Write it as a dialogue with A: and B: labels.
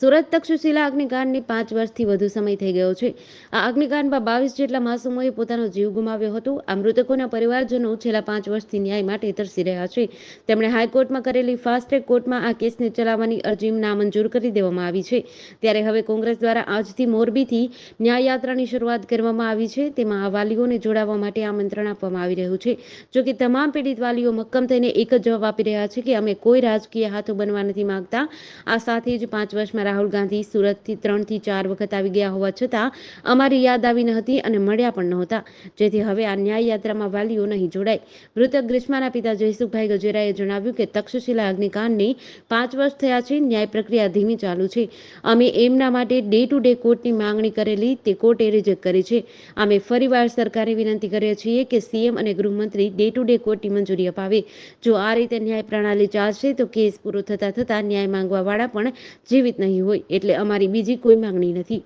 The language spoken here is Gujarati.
A: સુરત તક્ષશિલા અગ્નિકાંડને પાંચ વર્ષથી વધુ સમય થઈ ગયો છે. આ અગ્નિકાંડમાં બાવીસ જેટલા માસુમોએ પોતાનો જીવ ગુમાવ્યો હતો. આ મૃતકોના પરિવારજનો છેલ્લા પાંચ વર્ષથી ન્યાય માટે તરસી રહ્યા છે. તેમણે હાઈકોર્ટમાં કરેલી ફાસ્ટ ટ્રેક કોર્ટમાં આ કેસને ચલાવવાની અરજી નામંજૂર કરી દેવામાં આવી છે. ત્યારે હવે કોંગ્રેસ દ્વારા આજથી મોરબીથી ન્યાયયાત્રાની શરૂઆત કરવામાં આવી છે. તેમાં આ વાલીઓને જોડાવા માટે આમંત્રણ આપવામાં આવી રહ્યું છે. જોકે તમામ પીડિત વાલીઓ મક્કમ થઈને એક જ જવાબ આપી રહ્યા છે કે અમે કોઈ રાજકીય હાથો બનવા નથી માંગતા. આ સાથે જ પાંચ વર્ષમાં રાહુલ ગાંધી સુરતથી ત્રણથી ચાર વખત આવી ગયા હોવા છતાં અમારી યાદ આવી ન હતી અને મળ્યા પણ નહોતા. જેથી હવે આ ન્યાય યાત્રામાં વાલીઓ નહીં જોડાય. મૃતક ગ્રીષ્માના પિતા જયસુખભાઈ ગજેરાએ જણાવ્યું કે તક્ષશિલા અગ્નિકાંડને પાંચ વર્ષ થયા છે, ન્યાય પ્રક્રિયા ધીમી ચાલુ છે. અમે એમના માટે ડે ટુ ડે કોર્ટની માંગણી કરેલી, તે કોર્ટે રિજેક્ટ કરી છે. અમે ફરીવાર સરકારે વિનંતી કરીએ છીએ કે સીએમ અને ગૃહમંત્રી ડે ટુ ડે કોર્ટની મંજૂરી અપાવે. જો આ રીતે ન્યાય પ્રણાલી ચાલશે, તો કેસ પૂરો થતા થતા ન્યાય માંગવા વાળા પણ જીવિત નહીં હોય એટલે અમારી બીજી કોઈ માંગણી નથી.